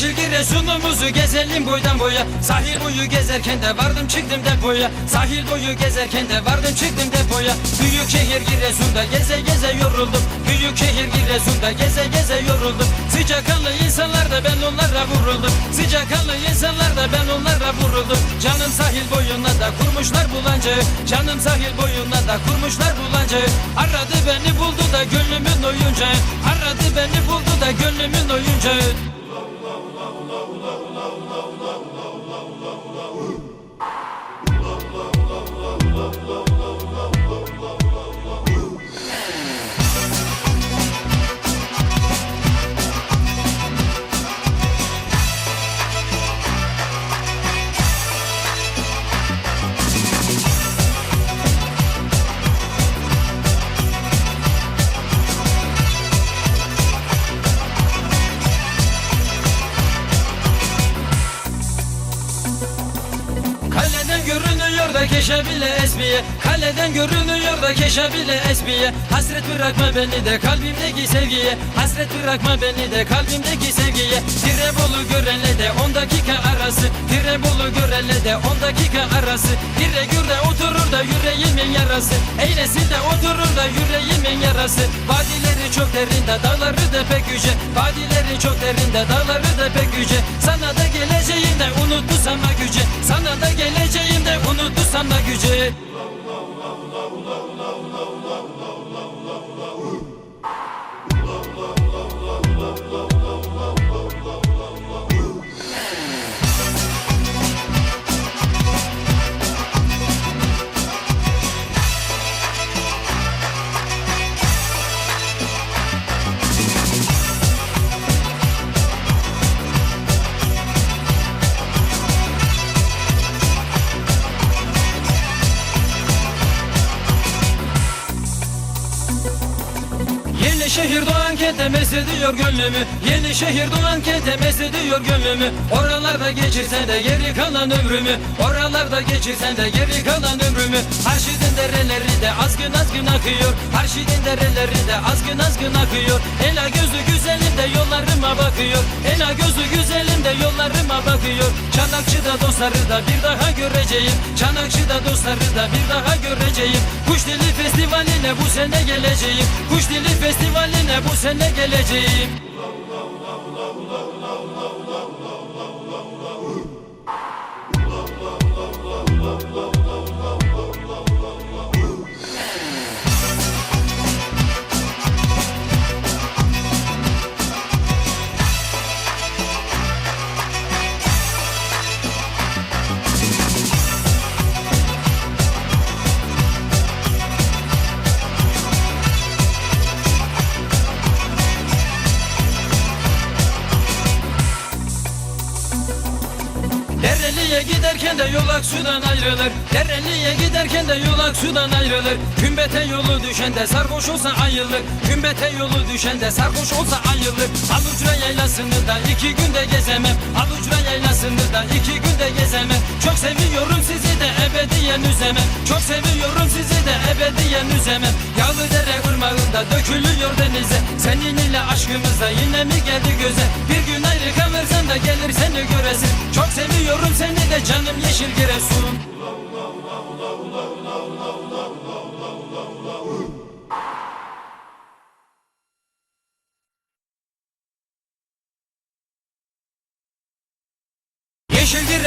Giresun'umuzu gezelim boydan boya Yeşil Giresun'umuzu gezelim boydan boya. Sahil boyu gezerken de vardım çıktım depoya Sahil boyu gezerken de vardım çıktım depoya Büyük şehir Giresun'da geze geze yoruldum. Büyük şehir Giresun'da geze geze yoruldum. Sıcakkanlı insanlar da ben onlara vuruldum. Sıcakkanlı insanlar da ben onlara vuruldum. Canım sahil boyuna da kurmuşlar bulancağı Canım sahil boyuna da kurmuşlar bulancağı Aradı beni buldu da gönlümün oyuncağı. Aradı beni buldu da gönlümün oyuncağı keşe bile esmiye Hasret bırakma beni de kalbimdeki sevgiye. Hasret bırakma beni de kalbimdeki sevgiye. Tirebolu görenle de 10 dakika arası. Tirebolu görenle de 10 dakika arası. Dire gürde oturur da yüreğimin yarası. Eylesin de oturur da yüreğimin yarası. Vadileri çok derinde dağları da pek yüce. Vadileri çok derinde dağları da pek yüce. Sana da geleceğim de unuttu sana güce. Sana da geleceğim de unuttu sana güce şehir doğan kente mesediyor gönlümü. Yeni şehir doğan kente mesediyor gönlümü. Oralarda geçirsen de geri kalan ömrümü. Oralarda geçirsen de geri kalan ömrümü. Harşidin dereleri de azgın azgın akıyor. Harşidin dereleri de azgın azgın akıyor Ela gözü güzelim de yollarıma bakıyor. Ela gözü güzelim de yollarıma bakıyor. Çanakçı'da dostları da bir daha göreceğim. Çanakçı'da dostları da bir daha göreceğim. Kuş dili festivaline bu sene geleceğim. Kuş dili festivaline bu sene geleceğim Aksu'dan ayrılır Kümbete yolu düşen de sarhoş olsa ayılır. Kümbete yolu düşen de sarhoş olsa ayılır. Alucra yaylasını da iki günde gezemem. Alucra yaylasını da iki günde gezemem. Çok seviyorum sizi de ebediyen üzemem Çok seviyorum sizi de ebediyen üzemem Yağlı dere ırmağında dökülüyor denize. Senin ile aşkımız da yine mi geldi göze? Bir gün ayrı kalırsan da gelir seni göresin. Çok seviyorum seni de canım yeşil Giresun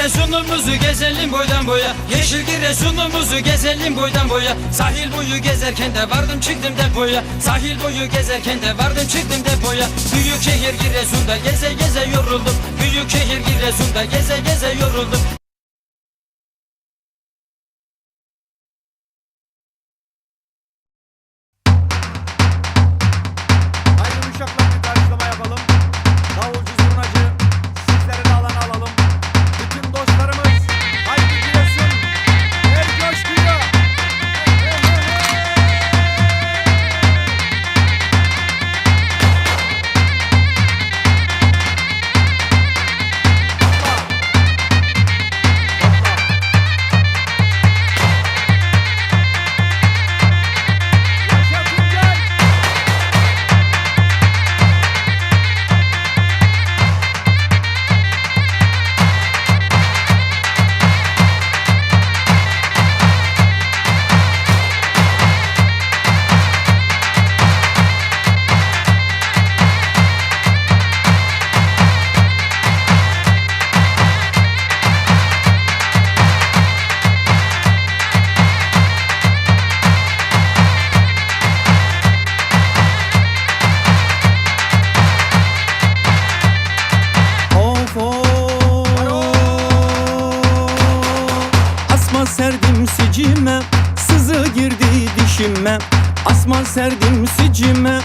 Giresun'umuzu gezelim boydan boya. Yeşil Giresun'umuzu gezelim boydan boya. Sahil boyu gezerken de vardım çıktım depoya Sahil boyu gezerken de vardım çıktım depoya Büyük şehir Giresun'da geze geze yoruldum. Büyük şehir Giresun'da geze geze yoruldum dişime Asma serdim sicime.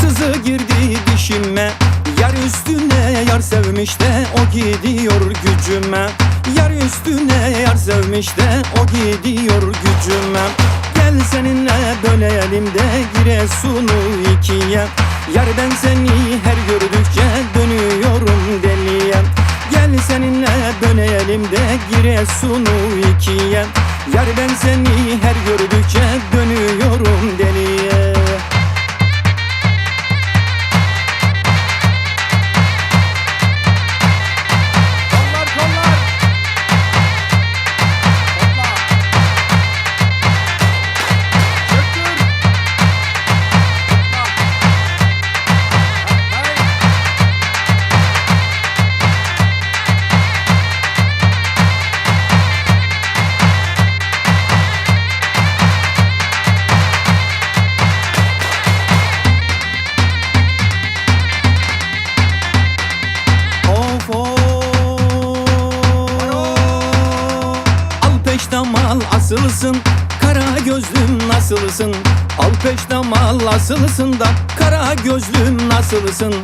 Sızı girdi dişime Yar üstüne yar sevmiş de O gidiyor gücüme. Yar üstüne yar sevmiş de O gidiyor gücüme. Gel seninle bölelim de Giresun'u ikiye. Yar ben seni her gördükçe Dönüyorum deliye. Gel seninle bölelim de Giresun'u ikiye Yar ben seni her gördükçe Dönüyorum deliye peştemal asılsın Kara gözlüm nasılsın? Al peştemal asılsın da Kara gözlüm nasılsın?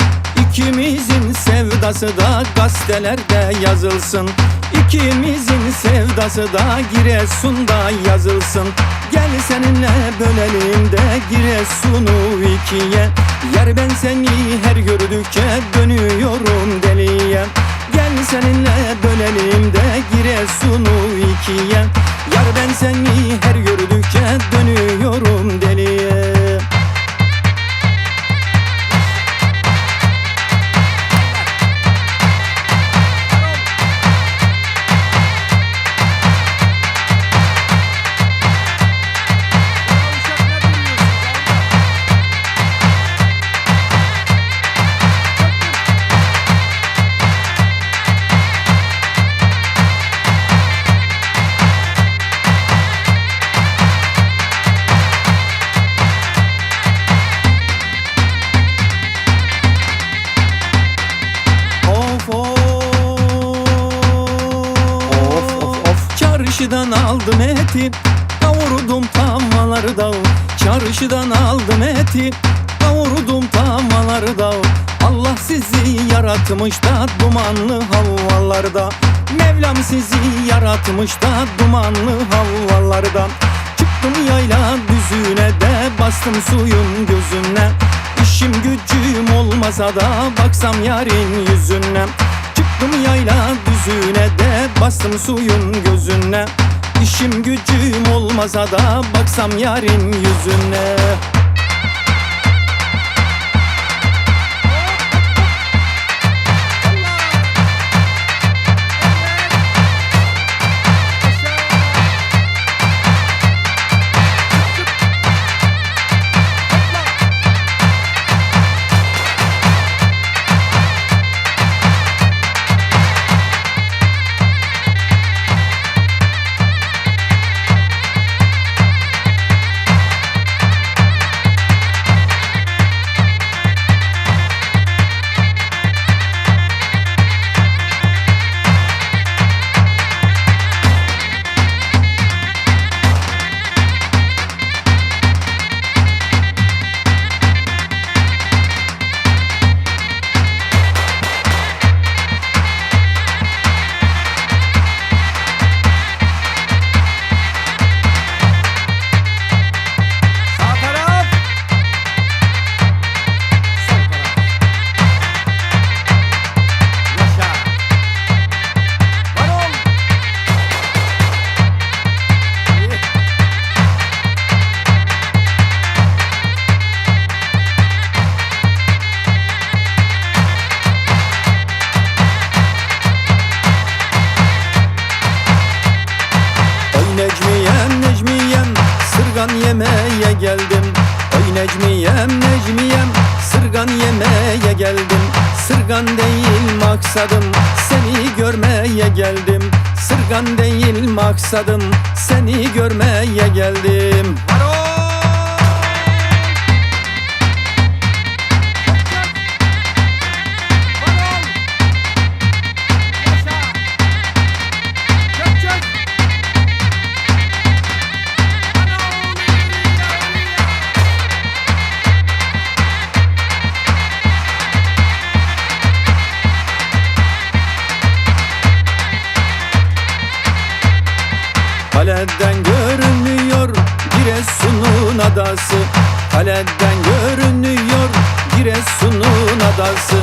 İkimizin sevdası da gazetelerde yazılsın. İkimizin sevdası da Giresun'da yazılsın. Gel seninle bölelim de Giresun'u ikiye. Yer ben seni her gördükçe dönüyorum deliye. Gel seninle bölelim de Giresun'u ikiye Yar ben seni her gördükçe dönüyorum deliye tamaları da Allah sizi yaratmış da Dumanlı havalarda Mevlam sizi yaratmış da Dumanlı havalarda Çıktım yayla düzüne de Bastım suyun gözüne. İşim gücüm olmasa da baksam yarın yüzüne. Çıktım yayla düzüne de bastım suyun gözüne. İşim gücüm olmasa da baksam yarın yüzüne değil maksadım. Seni görmeye geldim. Sırgan değil maksadım. Seni görmeye geldim Kaleden görünüyor. Giresun'un adası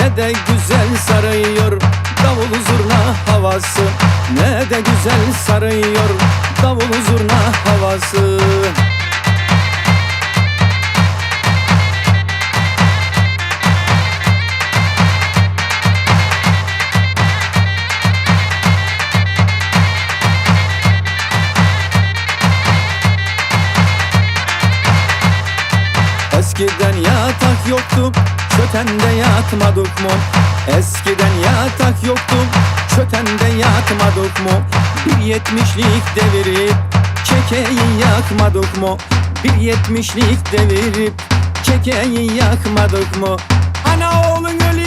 Ne de güzel sarıyor. Davul zurna havası Ne de güzel sarıyor. Davul zurna havası Eskiden yatak yoktu Çötende yatmadık mı? Eskiden yatak yoktu Çötende yatmadık mı? Bir yetmişlik devirip Çekeyi yakmadık mı? Bir yetmişlik devirip Çekeyi yakmadık mı? Ana oğlun ölüye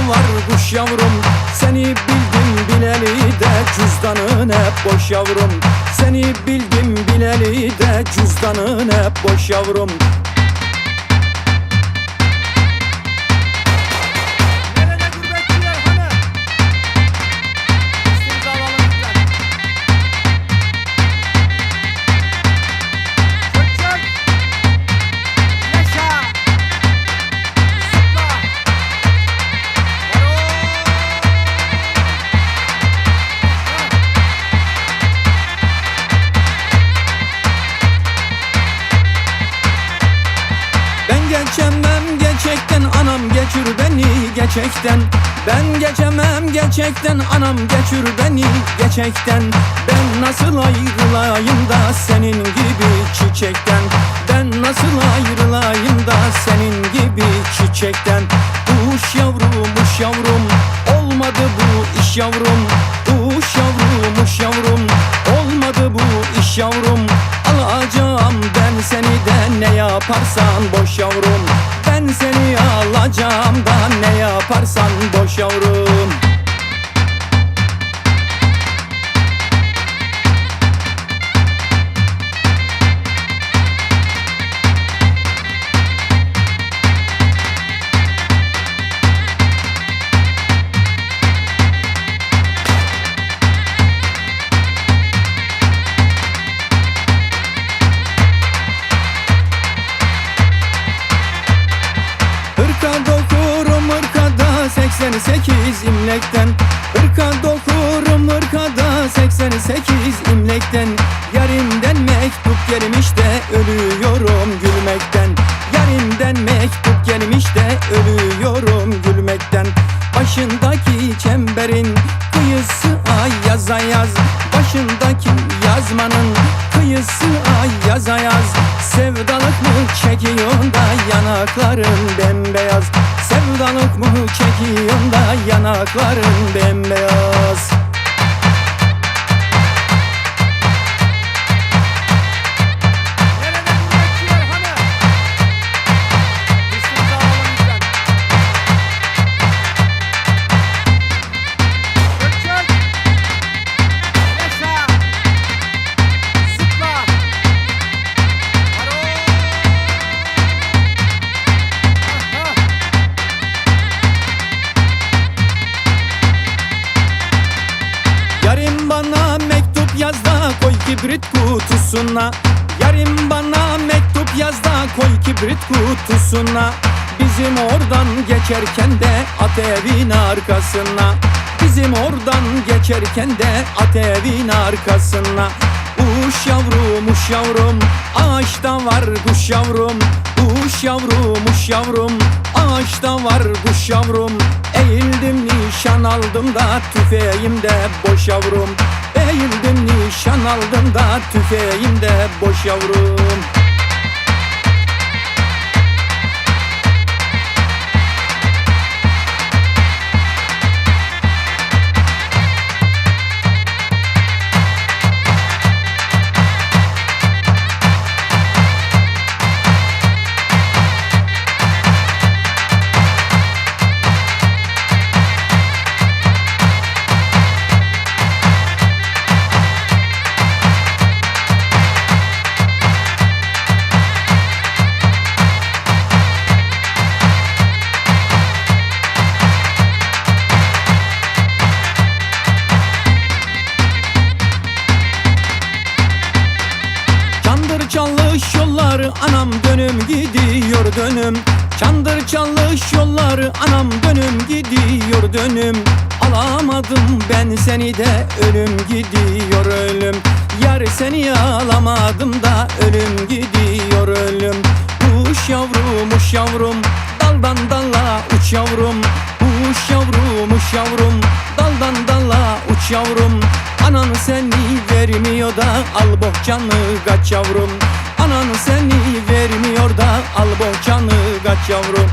ağaçta var kuş yavrum. Seni bildim bileli de cüzdanın hep boş yavrum. Seni bildim bileli de cüzdanın hep boş yavrum Ben geçemem geçekten anam geçür beni geçekten Ben geçemem geçekten anam geçür beni geçekten Ben nasıl ayrılayım da senin gibi çiçekten? Ben nasıl ayrılayım da senin gibi çiçekten? Uş yavrum uş yavrum olmadı bu iş yavrum. Uş yavrum uş yavrum olmadı bu iş yavrum. Alacağım ben seni de ne yaparsan boş yavrum Ben seni alacağım. Da ne yaparsan boş yavrum kibrit kutusuna. Yarim bana mektup yaz da koy kibrit kutusuna. Bizim oradan geçerken de at evin arkasına. Bizim oradan geçerken de at evin arkasına. Uş yavrum uş yavrum ağaçta var kuş yavrum. Uş yavrum uş yavrum ağaçta var kuş yavrum. Eğildim nişan aldım da tüfeğim de boş yavrum Eğildim nişan aldım da tüfeğim de boş yavrum anam dönüm gidiyor dönüm. Çandır çalış yolları anam dönüm gidiyor dönüm. Alamadım ben seni de ölüm gidiyor ölüm. Yar seni alamadım da ölüm gidiyor ölüm. Uş yavrum uş yavrum daldan dalla uç yavrum. Uş yavrum uç yavrum daldan dalla uç yavrum. Anan seni vermiyor da al bohçanı kaç yavrum. Anan seni vermiyor da al bohçanı kaç yavrum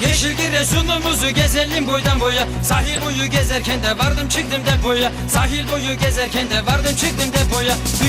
boydan boya Yeşil Giresun'umuzu gezelim boydan boya. Sahil boyu gezerken de vardım çıktım depoya Sahil boyu gezerken de vardım çıktım depoya